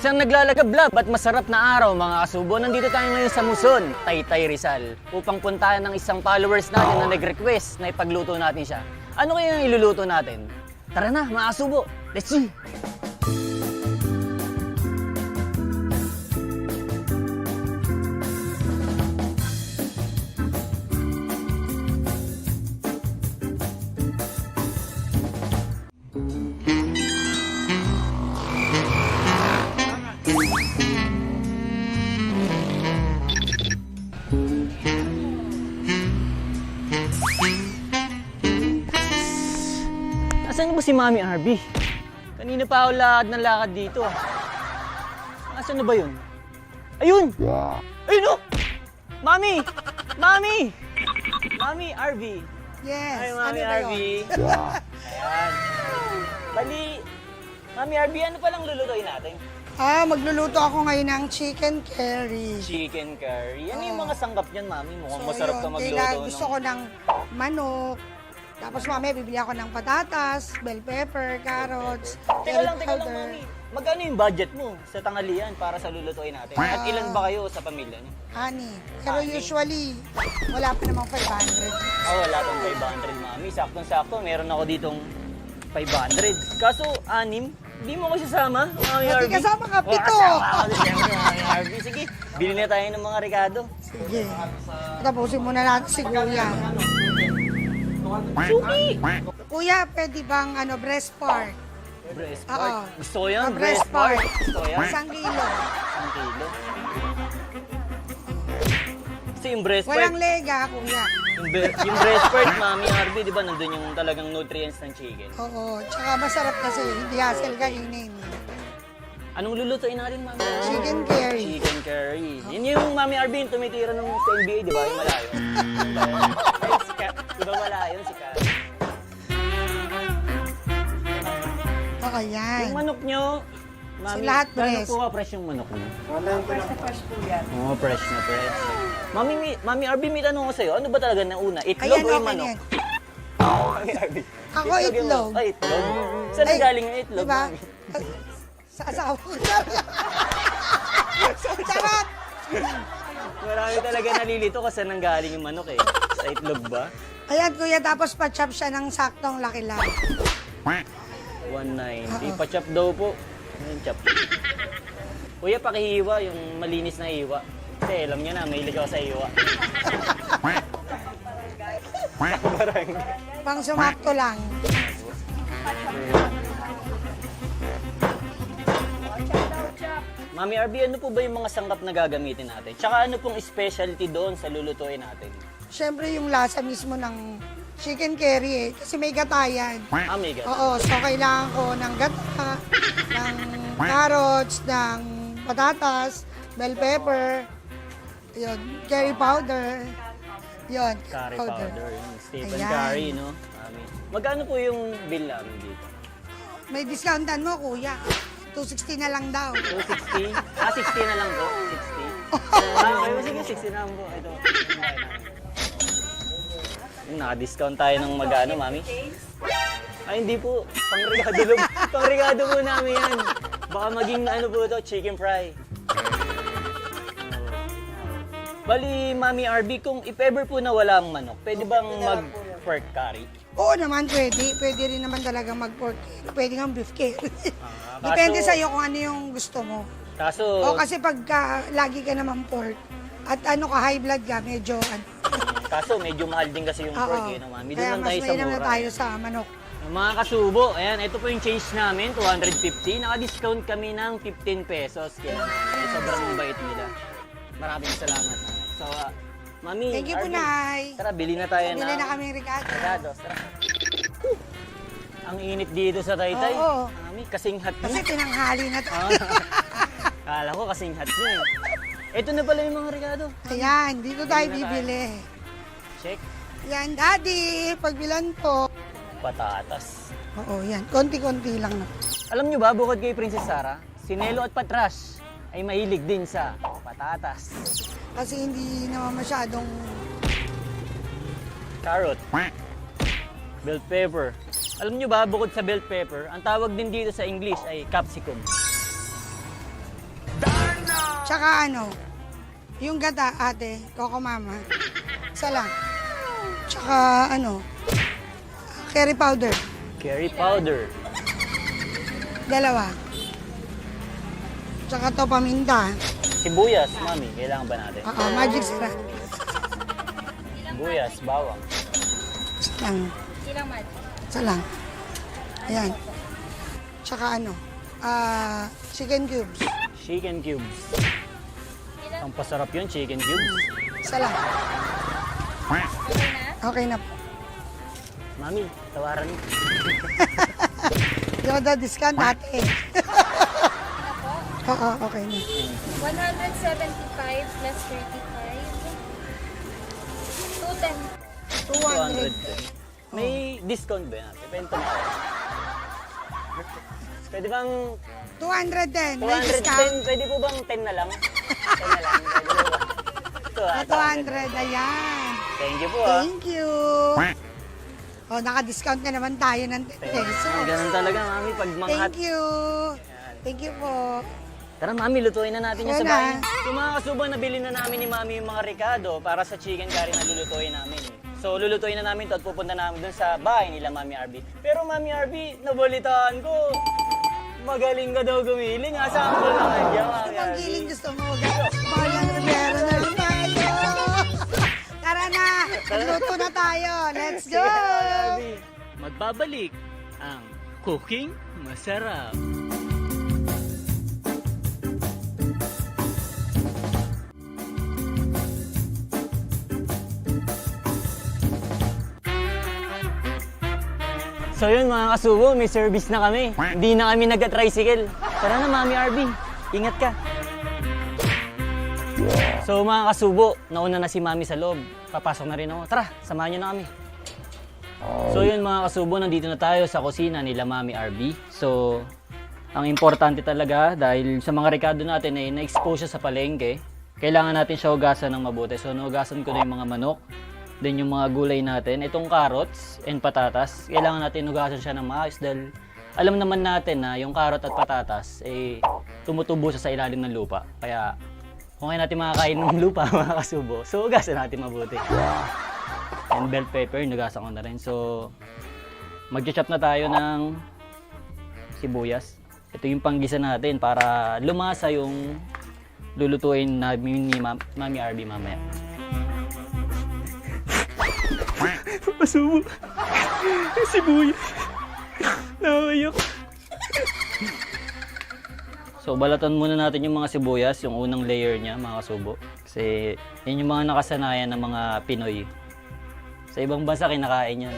Isang naglalagablab at masarap na araw mga kasubo. Nandito tayo ngayon sa Muson, Taytay Rizal, upang puntahan ng isang followers natin na nag-request na ipagluto natin siya. Ano kaya ang iluluto natin? Tara na mga kasubo, let's see! Mami RB? Kanina pa ako lakad ng lakad dito ah. Asan na ba yun? Ayun! Ayun oh! Mami! Mami! Mami RB! Yes. Ay, Mami ano ba RB! yun? Ayan. Bali, Mami RB, ano palang lulutuin natin? Ah, magluluto ako ngayon ng chicken curry. Chicken curry. Ano yung mga sangkap niyan, Mami? Mukhang So, masarap ka yun, magluto. kailangan- no? gusto ko ng manok. Tapos mamaya bibili ako ng patatas, bell pepper, carrots, Teka lang, teka lang, powder. Mami. Magkano yung budget mo sa tanghalian para sa lulutuin natin? At Ah. ilan ba kayo sa pamilya niyo? Honey. Pero usually, wala pa namang 500. Oh, wala tong 500, mami. Saktong-sakto, meron ako ditong 500. Kaso, anim, hindi mo ko sasama, mami Hindi Harvey. kasama ka, pito. Oh, kasama ako, siyempre, mami Harvey. Sige, bili na tayo ng mga rekado. Sige. Tapusin muna natin si Kuya. Suki! Kuya, pwede bang ano, breast part? Breast Oo. part. Gusto ko yan, Ah, breast part. Gusto ko yan. Isang kilo. Isang kilo. Kasi yung breast Walang part, lega, Kuya. yung, yung breast part, mami Harvey, di ba, nandun yung talagang nutrients ng chicken. Oo. Tsaka masarap kasi. Hindi hassle kainin. Anong lulutuin natin, mami? Chicken curry. Chicken curry. Yun yung Mami Arvin, tumitira nung sa NBA, di ba? Yung malayo. Di ba malayo si Ka? Oo, yan. Yung manok nyo, Mami, So, lahat fresh? po fresh yung manok nyo? Fresh na fresh po yan. Oo, fresh na fresh. Mami, mi- Mami Arvin, may tanong ko sa'yo. Ano ba talaga na una? Itlog Ayan, o yung okay manok? yan. Mami Arvin. Ako, yung itlog. manok. Ay, itlog. Saan Ay, galing yung itlog, diba? Mami? Sa asawa ko. Charot! Marami talaga nalilito kasi nang galing yung manok eh. Sa itlog ba? Ayan, kuya, tapos pa-chop siya ng saktong laki lang. 190. Pa-chop daw po. Ayun, chop. Kuya, pakihiwa yung malinis na hiwa. Kasi alam niyo na, mahilig ako sa hiwa. Pang sumakto lang. Mami RB, ano po ba yung mga sangkap na gagamitin natin? Tsaka ano pong specialty doon sa lulutuin natin? Siyempre, yung lasa mismo ng chicken curry eh. Kasi may gatayan. Ah, may ganun. Oo, so kailangan ko ng gata, ng carrots, ng patatas, bell pepper, yun, curry powder, yun, Curry powder. Yun. Stephen Ayan. Curry, no? Mami. Magkano po yung bill namin dito? May discountan mo, kuya. 260 na lang daw. 260? Ah, 60 na lang po. 60. ah. Sige, 60 na lang po. Ito. Naka-discount tayo ng magano, mami. Ay, hindi po. Pang-regado lang. Pang-regado po namin yan. Baka maging ano po ito, chicken fry. Bali, Mami RB, kung if ever po nawala ang manok, pwede bang mag-pork curry? Oo naman, pwede. Pwede rin naman talaga mag-pork curry. Pwede nga beef curry. Ah, Depende kaso- sa'yo kung ano yung gusto mo. Kaso, O kasi pagka lagi ka naman pork, at ano ka, high blood ka, medyo ano. kaso medyo mahal din kasi yung pork, eh, no, Mami? Doon Kaya lang mas tayo sa mainam na mura. tayo sa manok. Mga kasubo, ayan, ito po yung change namin, 250. Naka-discount kami ng 15 pesos. Kaya eh, sobrang bait nila. Maraming salamat. So, ah, Mami, Thank you po, Arvin, Nay. Tara, bili na tayo Bili na. na kami regalo. Regados, tara. Ang init dito sa Taytay. Oo. Mami, kasing hot Kasi tinanghali na to. Ah. Kala ko kasing hot eh. Ito na pala yung mga regalo. Ayan, dito tayo Bili na tayo. bibili. Check. Yan, Daddy, pagbilan po. Patatas. Oo, yan. Konti-konti lang na. Alam nyo ba, bukod kay Princess Sarah, si Nelo at Patras ay mahilig din sa patatas, Kasi hindi naman masyadong... carrot, bell pepper. Alam nyo ba, bukod sa bell pepper, ang tawag din dito sa English ay capsicum. Tsaka ano, yung gata, ate, Coco Mama. Isa lang. Tsaka ano, curry powder. Curry powder. Dalawa. Tsaka to paminta. Sibuyas, mami. Kailangan ba natin? Oo, magic sarap. Sibuyas, bawang. Isa lang. Ilang mat? Isa lang. Ayan. Tsaka ano, ah, chicken cubes. Chicken cubes. Ang pasarap yun, chicken cubes. Isa lang. Okay na? Po. Mami, tawaran mo. Hindi ko daw discount ate. Oo, okay na. 175 plus 35. 210. 200. May discount ba yan? Depende na. Pwede bang 210, may discount. 210? Pwede po bang 10 na lang? 10 na lang. Pwede po ba? Ito. Ah, 200, ayan. Thank you po ah. Thank you. Oh, naka-discount na naman tayo ng 10 pesos. Ganun talaga, mami. Pag mga Thank you. Thank you po. Tara, mami, lutuin na natin yung sa na. bahay. Yung mga kasubo, nabili na namin ni mami yung mga ricado para sa chicken curry na lulutuin namin. So, lulutuin na namin to at pupunta namin dun sa bahay nila, Mami RB. Pero, Mami RB, nabalitaan ko, magaling ka daw gumiling. Ha? Saan ko naman dyan, Mami Gusto mong RB? giling, gusto mo. Marian Rivera magluto na tayo. Let's go. Magbabalik ang Cooking Masarap. So yun mga kasubo, may service na kami. Hindi na kami nag-tricycle. Tara na Mami RB, ingat ka. So mga kasubo, nauna na si Mami sa loob. Papasok na rin ako. Tara, samahan niyo na kami. So yun mga kasubo, nandito na tayo sa kusina nila Mami RB. So, ang importante talaga dahil sa mga rekado natin ay na-expose siya sa palengke, kailangan natin siya hugasan ng mabuti. So, nugasan ko na yung mga manok, then yung mga gulay natin, itong carrots and patatas, kailangan natin hugasan siya ng maayos dahil alam naman natin na yung carrot at patatas eh tumutubo siya sa ilalim ng lupa. Kaya kaya natin makakain ng lupa mga kasubo, so hugasan natin mabuti. And bell pepper, nugasan ko na rin. So, mag-chop na tayo ng sibuyas. Ito yung panggisa natin para lumasa yung lulutuin namin ni Ma- Mami RB mamaya. Masubo. Sibuyas. Nakayak. So, balatan muna natin yung mga sibuyas, yung unang layer niya, mga kasubo. Kasi, yun yung mga nakasanayan ng mga Pinoy. Sa ibang bansa, kinakain yan.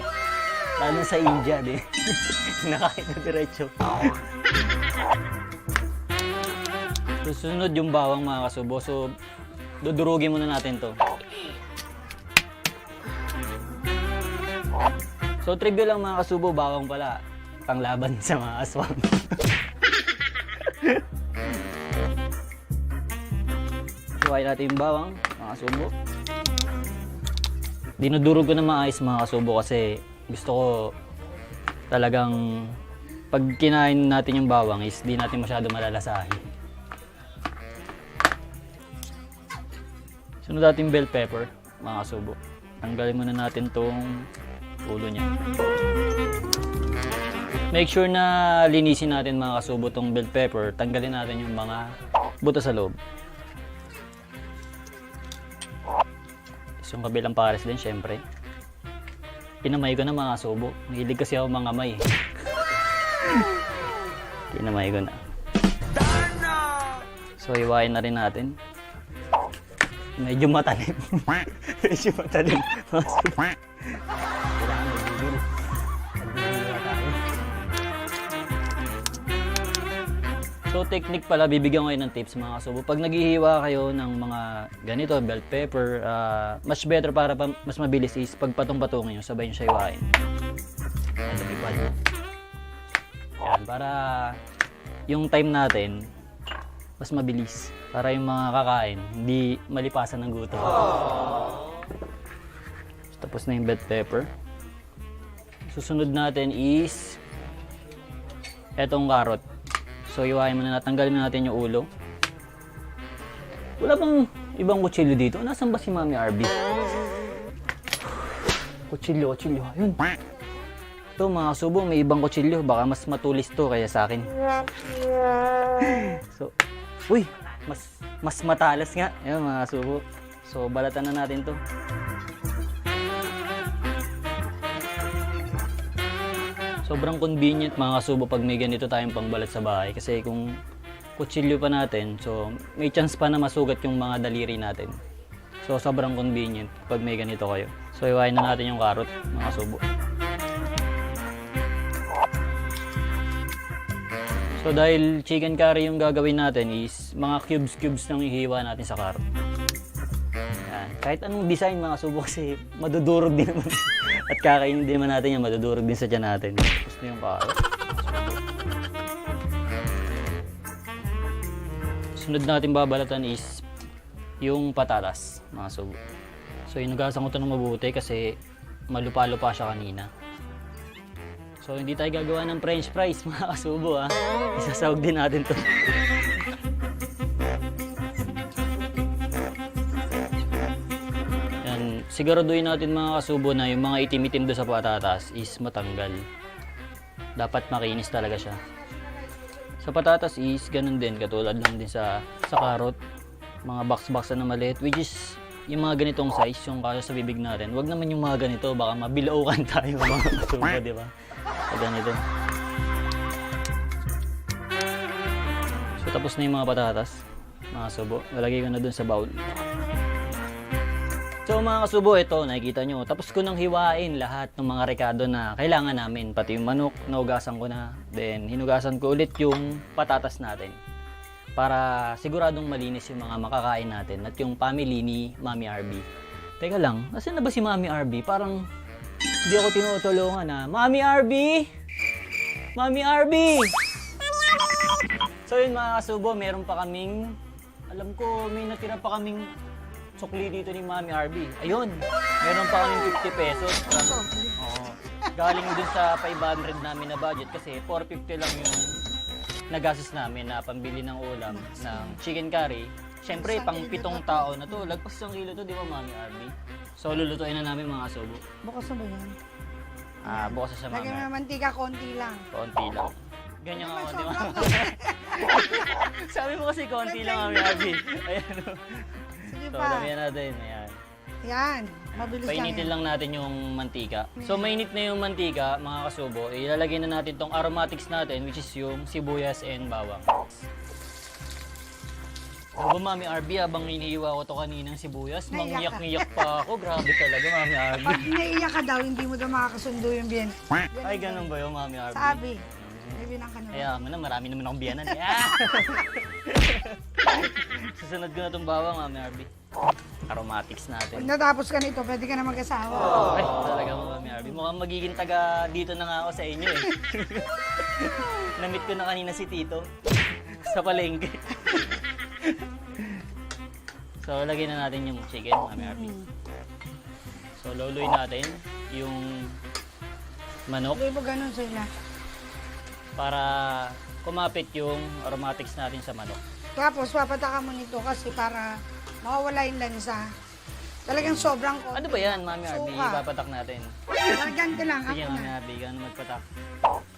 Lalo sa India, di. kinakain na diretso. Susunod yung bawang mga kasubo. So, dudurugin muna natin to. So, trivia lang mga kasubo, bawang pala. Panglaban sa mga aswang. Suwain natin yung bawang, mga kasubo. Dinudurog ko na maayos mga kasubo kasi gusto ko talagang pag kinain natin yung bawang is di natin masyado malalasahin. Sunod natin bell pepper, mga kasubo. Tanggalin muna natin tong ulo niya. Make sure na linisin natin mga kasubo tong bell pepper. Tanggalin natin yung mga buto sa loob. Yung kabilang pares din, syempre. Pinamay ko na mga kasubo. Mahilig kasi ako mga may. Pinamay ko na. So, iwain na rin natin. Medyo matalim. Medyo matalim. So technique pala, bibigyan ko kayo ng tips mga kasubo. Pag naghihiwa kayo ng mga ganito, bell pepper, ah, much better para pa, mas mabilis is pag patong-patungin nyo, sabay nyo siya iwain. Yan, lumipad. Yan, para yung time natin, mas mabilis. Para yung mga kakain, hindi malipasan ng gutom. Tapos na yung bell pepper. Susunod natin is etong carrot. So, iwain muna natin, tanggalin na natin yung ulo. Wala bang ibang kutsilyo dito? Nasaan ba si Mami RB? Kutsilyo, kutsilyo. Ayun. Ito mga subo, may ibang kutsilyo. Baka mas matulis to kaya sa akin. so, uy, mas mas matalas nga. Ayun mga subo. So, balatan na natin to. Sobrang convenient mga kasubo pag may ganito tayong pangbalat sa bahay. Kasi kung kutsilyo pa natin, so may chance pa na masugat yung mga daliri natin. So sobrang convenient pag may ganito kayo. So iwain na natin yung karot mga kasubo. So dahil chicken curry yung gagawin natin is mga cubes-cubes lang ihiwa natin sa. Yan. Kahit anong design mga subo kasi madudurog din naman. At kakainin din naman natin yan, madudurog din sa tiyan natin. Na yung karot. Sunod natin babalatan is yung patatas, mga subo. So inugasan ko ito ng mabuti kasi malupa-lupa siya kanina. So hindi tayo gagawa ng french fries mga kasubo ha. Isasawag din natin to. Siguraduhin natin mga kasubo na yung mga itim-itim doon sa patatas is matanggal. Dapat makinis talaga siya. Sa patatas is ganun din, katulad lang din sa sa carrot. Mga box-box na maliit, which is yung mga ganitong size, yung kaya sa bibig natin. Wag naman yung mga ganito, baka mabilaukan tayo mga kasubo, di ba? Sa ganito. So tapos na yung mga patatas, mga subo. Lalagay ko na dun sa bowl. So mga kasubo, ito nakikita nyo. Tapos ko nang hiwain lahat ng mga rekado na kailangan namin. Pati yung manok, naugasan ko na. Then hinugasan ko ulit yung patatas natin. Para siguradong malinis yung mga makakain natin at yung family ni Mami RB. Teka lang, nasan na ba si Mami RB? Parang hindi ako tinutulungan na. Mami RB! Mami RB! So yun mga kasubo, meron pa kaming, alam ko may natira pa kaming sukli dito ni Mami RB. Ayun, meron pa kaming 50 pesos. Oo. Galing dun sa 500 namin na budget kasi 450 lang yung nagastos namin na pambili ng ulam ng chicken curry. Siyempre, pang pitong tao na to. Lagpas isang kilo to, di ba, Mami RB? So, lulutuin na namin mga kasubo. Bukas na ba yan? Ah, bukas na siya, Mami Lagyan mo ng mantika, konti lang. Konti lang. Ganyan ako, di ba? Sabi mo kasi konti lang, Mami RB. Ayan. oh. Sige So, pa. damihan natin. Ayan. Yan. Mabilis lang Painitin yan. lang natin yung mantika. So, mainit na yung mantika, mga kasubo. Ilalagay na natin tong aromatics natin, which is yung sibuyas and bawang. Ano ba, Mami RB, habang iniiwa ko to kaninang sibuyas, Naiyak ka. mangyak-ngiyak pa ako. Grabe talaga, Mami RB. Pag naiiyak ka daw, hindi mo daw makakasundo yung bien. Ay, ganun ba yung Mami RB? Sabi. May binang ka na. Kaya mo na, marami naman akong biyanan. Yeah! Susunod ko na itong bawang, Mami RB. Aromatics Pag natin. natapos ka nito, pwede ka na mag-asawa. Ay, talaga mo, Mami RB. Mukhang magiging taga dito na nga ako sa inyo eh. Namit ko na kanina si Tito. Sa palengke. so, lagyan na natin yung chicken, Mami RB. So, luluin natin yung manok Hindi mo ganun sila. para kumapit yung aromatics natin sa manok. Tapos, papataka mo nito kasi para mawawala yung lansa. Talagang sobrang konti. Ano ba yan, Mami? Suka. Ipapatak natin. Lagyan ko lang. Sige, Ako Mami na. RB, gano'n magpatak.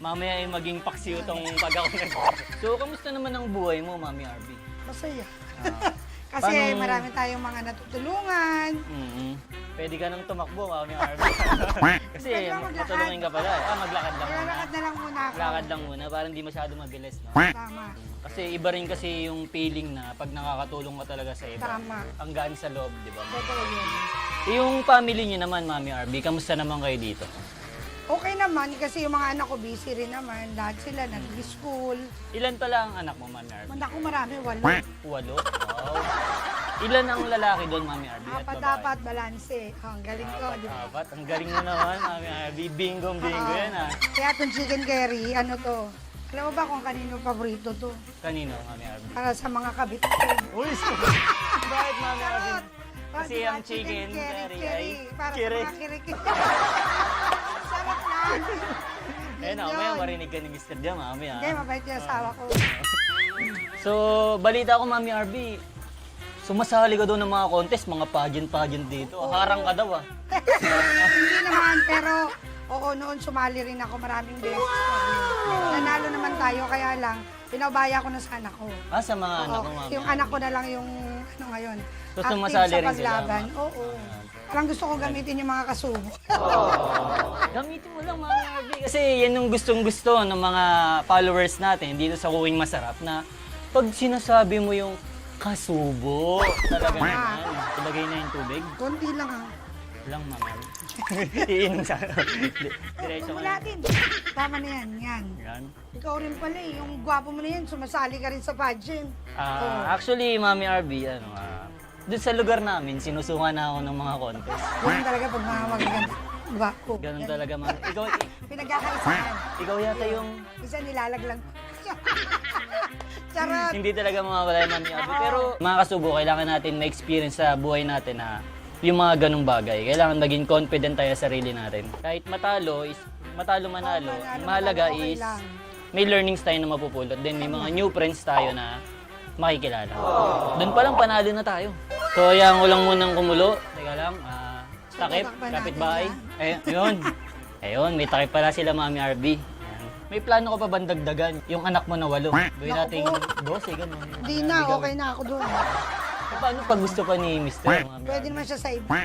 Mamaya ay maging paksiw tong pag ako nag... So, kamusta naman ang buhay mo, Mami RB? Masaya. Ah, Kasi Paano- marami tayong mga natutulungan. mm Pwede ka nang tumakbo, Mami RB. Kasi Pwede maglakad? matulungin ka pala. Ah, maglakad lang muna. Lalakad na lang muna ako. Lakad lang muna para hindi masyado mabilis, no? Tama. Kasi iba rin kasi yung feeling na pag nakakatulong ka talaga sa iba. Tama. Ang gaan sa loob, di ba? Totoo yun. Yung family niyo naman, Mami RB, kamusta naman kayo dito? Okay naman kasi yung mga anak ko busy rin naman. Lahat sila nag-school. Ilan pala ang anak mo, Mami RB? Anak ko marami, walo. Walo? Wow. Ilan ang lalaki doon, Mami Arby? At Apat babae? dapat balanse. Oh, ang galing ko, di ba? Apat. Ang galing mo naman, Mami Arby. Bingo, bingo Oo. yan ah. Kaya itong chicken curry, ano to? Alam mo ba kung kanino paborito to? Kanino, Mami Arby? Para sa mga kabit. Uy, bakit Mami? Charot! Kasi ang chicken curry ay Para kiri. sa mga kiri-kiri. Sarap na. Ayun na, yun. marinig ka ni Mr. Jam, Mami ah. Hindi, mabait yung asawa ko. So, balita ko, Mami Arby. Sumasali ka doon ng mga contest, mga pageant-pageant dito. Harang ka daw ah. Hindi naman, pero oo, noon sumali rin ako maraming beses. Nanalo naman tayo, kaya lang, pinabaya ko na sa anak ko. Ah, sa mga anak Oo, mo, mami. yung anak ko na lang yung ano ngayon. So, active sumasali sa rin sila, paglaban. ma'am? Oo. Parang gusto ko gamitin yung mga kasubo. Gamitin mo lang mga RB. Kasi yan yung gustong gusto ng mga followers natin dito sa Kuwing Masarap na pag sinasabi mo yung kasubo, talaga naman. Ilagay na yung tubig. Konti lang ah. Lang, mama. Iinom sa... Diretso ka na. Wala din. Tama na yan, yan. Yan. Ikaw rin pala eh, yung gwapo mo na yan, sumasali ka rin sa pageant. Ah, actually, Mami RB, ano, ah, doon sa lugar namin, sinusuka na ako ng mga contest. Yan talaga pag mga magaganda. Gwapo. Ganun talaga, Mami. Ikaw, i- Pinagkakaisahan. ikaw yata yung Isa nilalaglag. Charot. hindi talaga mawawala yung Mami RB. Pero mga kasubo, kailangan natin ma-experience sa buhay natin na yung mga ganung bagay. Kailangan maging confident tayo sa sarili natin. Kahit matalo, is, matalo manalo, Oo, manalo, mahalaga manalo, okay is lang. may learnings tayo na mapupulot. Then may mga new friends tayo na makikilala. Doon pa lang panalo na tayo. So, ayan ko lang munang kumulo. Teka lang, ah, takip, tatakpan kapit natin bahay. Ayun, yun. Ayun, may takip pala sila Mami RB. May plano ko pa bang dagdagan? Yung anak mo na walo. Gawin nating po. 12, ganun. Hindi na, okay na ako doon. Eh, paano pag gusto pa ni Mr. Mami Pwede naman siya sa iba.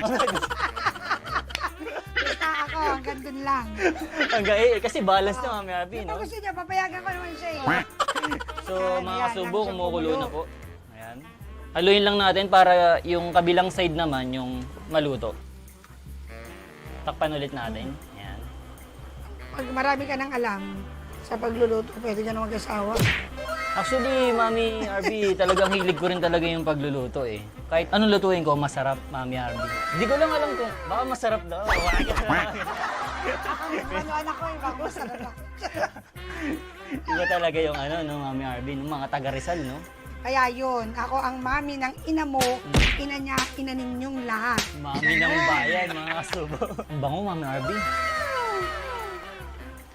Basta ako, hanggang doon lang. Hanggang eh, kasi balance na Mami no? Kung gusto niya, papayagan ko naman siya eh. So, Yan, mga kasubo, siya kumukulo na po. Ayan. Haluin lang natin para yung kabilang side naman, yung maluto. Takpan ulit natin. Ayan. Pag marami ka nang alam sa pagluluto, pwede ka na mag-asawa. Actually, Mami RB, talagang hilig ko rin talaga yung pagluluto eh. Kahit anong lutuin ko, masarap, Mami RB. Hindi ko lang alam kung baka masarap daw. Ano anak ko, iba ko, sarap ako. Iba talaga yung ano, no, Mami RB, ng mga taga Rizal, no? Kaya yun, ako ang mami ng ina mo, ina niya, ina ninyong lahat. Mami ng bayan, mga kasubo. Ang bango, Mami RB.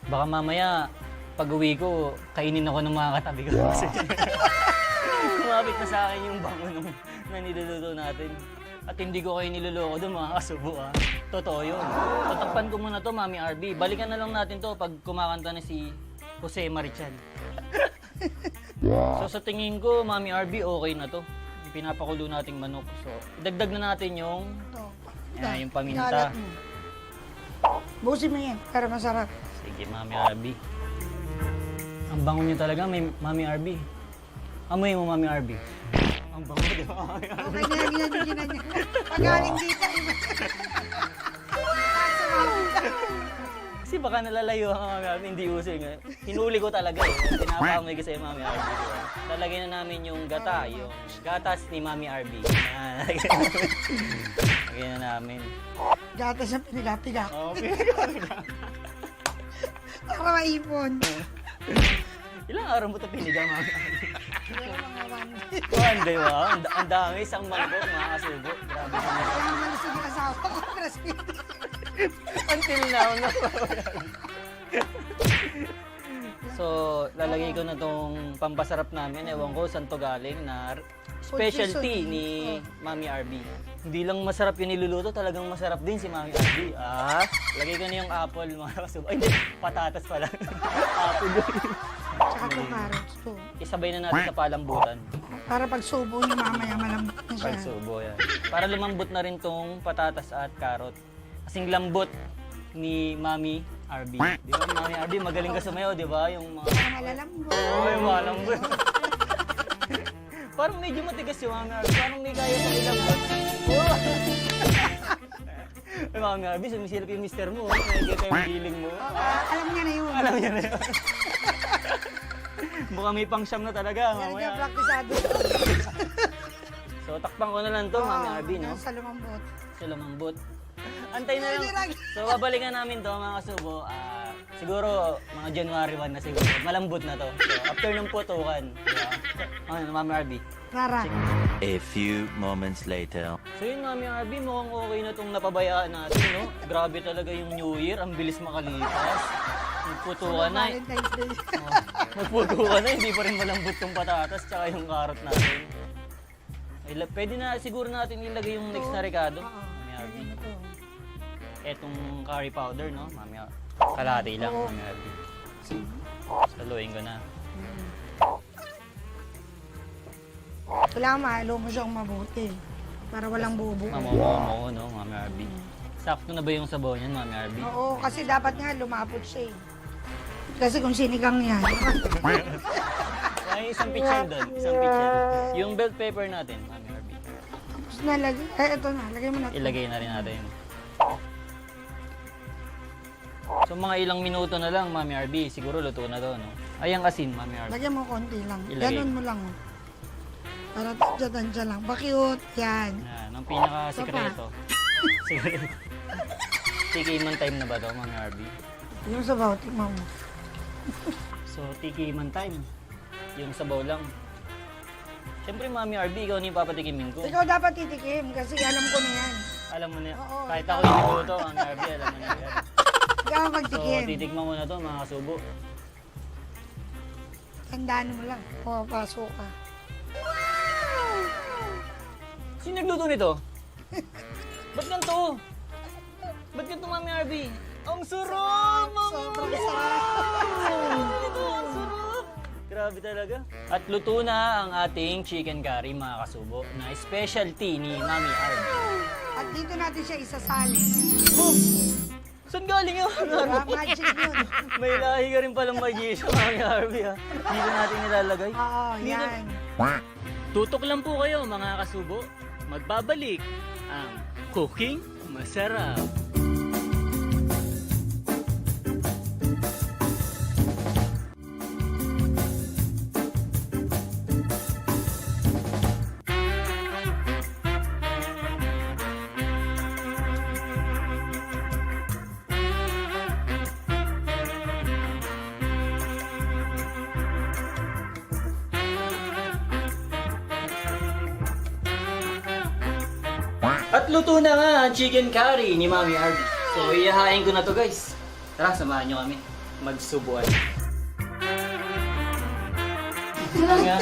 Baka mamaya, pag uwi ko, kainin ako ng mga katabi ko. Kasi kumapit na sa akin yung bango nung na niluluto natin. At hindi ko kayo niloloko doon mga kasubo ah. Totoo yun. Tatakpan ko muna to, Mami RB. Balikan na lang natin to pag kumakanta na si Jose Marichan. So sa tingin ko, Mami RB, okay na to. Yung pinapakulo nating manok. So, dagdag na natin yung Ito. Yan, yung paminta. Busin mo yan, para masarap. Sige, Mami RB. Ang bango niyo talaga, may Mami RB. Amoy mo, Mami RB. Ang bango, di ba, Mami RB? Okay na ginagin na niya. Pagaling dito. Kasi baka nalalayo ang Mami RB, hindi uso yun. Hinuli ko talaga eh. Pinapamoy sa'yo, Mami RB. di ba? Lalagyan na namin yung gata, yung gatas ni Mami RB. Yan, lalagyan na namin. Lalagyan na namin. Gatas na pinilapiga. Okay. Para maipon. Ilang araw mo ito pinigang, Mami RB? Pero mga one. One day, wow. Ang, ang dami, isang mangkok, mga kasubo. Grabe naman. Kaya malusog yung asawa ko. Breastfeeding. Until now, no? so, lalagay ko na tong pampasarap namin. Ewan ko, saan to galing na specialty ni Mami RB. Hindi lang masarap yung niluluto, talagang masarap din si Mami RB. Ah, lagay ko na yung apple, mga kasubo. Ay, hindi, patatas pala. apple itong carrots to. Isabay na natin sa palambutan. Para pag subo niyo mamaya malambot na siya. Pagsubo yan. Para lumambot na rin tong patatas at carrot. Kasing lambot ni Mami RB. Di ba, Mami RB, magaling ka sumayaw, di ba? Yung mga... Para malalambot. Oo, yung mga lambot. Parang medyo matigas yung Mami RB. Parang may kaya sa ilambot. Oo. Ay, Mami RB, sumisilip yung mister mo. Medyo kayo yung giling mo. Ah, alam niya na yun. Alam niya na yun. Mukhang may pang-siyam na talaga, Yan mamaya. praktisado. So, takpan ko na lang to, Mami RB, no? Sa lumambot. sa lumambot. Antay na lang. So, babalikan namin to mga kasubo. Ah, siguro, mga January 1 na siguro. Malambot na to. So, after ng putukan. Diba? Ano, Mami RB. Rara. A few moments later. So yun, Mami RB, mukhang okay na itong napabayaan natin, no? Grabe talaga yung New Year. Ang bilis makalipas. Nagputukan na. eh. Valentine's Day. Oh, nagputukan na. Hindi pa rin malambot yung patatas tsaka yung carrot natin. Ila- Pwede na siguro natin ilagay yung next na Ricardo. Oo. Mami na to. Etong curry powder, no? Mami Arby. Kalahati lang, Oo. Mami Arby. Saluin ko na. Kailangan mahalo mo siyang mabuti. Para walang bubo. Mamomo no, Mami Arby. Sakto na ba yung sabaw niyan, Mami Arby? Oo, kasi dapat nga lumapot siya eh. Kasi kung sinigang yan. Ay, isang picture doon. Isang picture. Yung bell pepper natin, Mami Arby. Tapos nalagay, eh ito na, lagay mo na ito. Ilagay na rin natin. So mga ilang minuto na lang, Mami Arby. Siguro luto na to, no? Ay, ang asin, Mami Arby. Lagyan mo konti lang. Ilagay. Ganun mo lang. Oh. Para tansya-tansya lang. Bakiut, yan. Yan, ang pinaka-sikreto. Sikreto. Tikiman time na ba to, Mami Arby? Yung sabaw, tingnan mo. So, tikiman time. Yung sabaw lang. Siyempre, Mami Arby, ikaw na yung papatikimin ko. Ikaw dapat titikim kasi alam ko na yan. Alam mo na, Oo, kahit ako yung nagluto, Mami Arby, alam mo na yan. Ikaw ang So, magtikim. titikman mo na to, mga kasubo. Tandaan mo lang. Pumapasok ka. Sino nagluto nito? Ba't ganito? Ba't ganito, Mami Arby? Ang sarap! Mami Sobrang Arby! Ito, ang sarap! Grabe talaga. At luto na ang ating chicken curry, mga kasubo, na specialty ni Mami Arby. At dito natin siya isasalin. Oh! Saan galing yun? Diba? Magic yun. May lahi ka rin palang magician, Mami Arby, ha? Dito natin nilalagay. Oo, Dito- yan. Tutok lang po kayo mga kasubo. Magbabalik ang Cooking Masarap. Luto na nga ang chicken curry ni Mami Arby. So, iyahain ko na to guys. Tara, samahan nyo kami. Magsubuan. nga,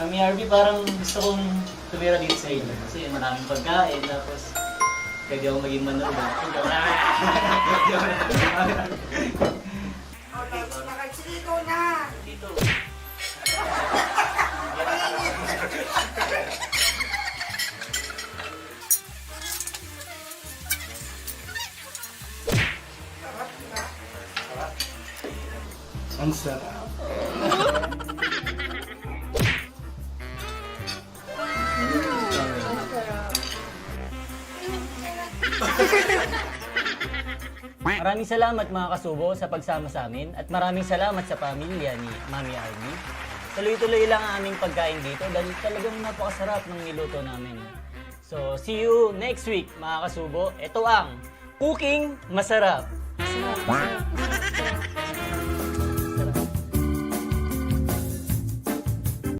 Mami Arby, parang gusto kong tumira dito sa inyo. Kasi maraming pagkain, tapos pwede ako maging manood. Ang sarap. Maraming salamat mga kasubo sa pagsama sa amin at maraming salamat sa pamilya ni Mami Arby. Tuloy-tuloy lang ang aming pagkain dito dahil talagang napakasarap ng niluto namin. So, see you next week mga kasubo. Ito ang Cooking Masarap. Masarap, masarap, masarap.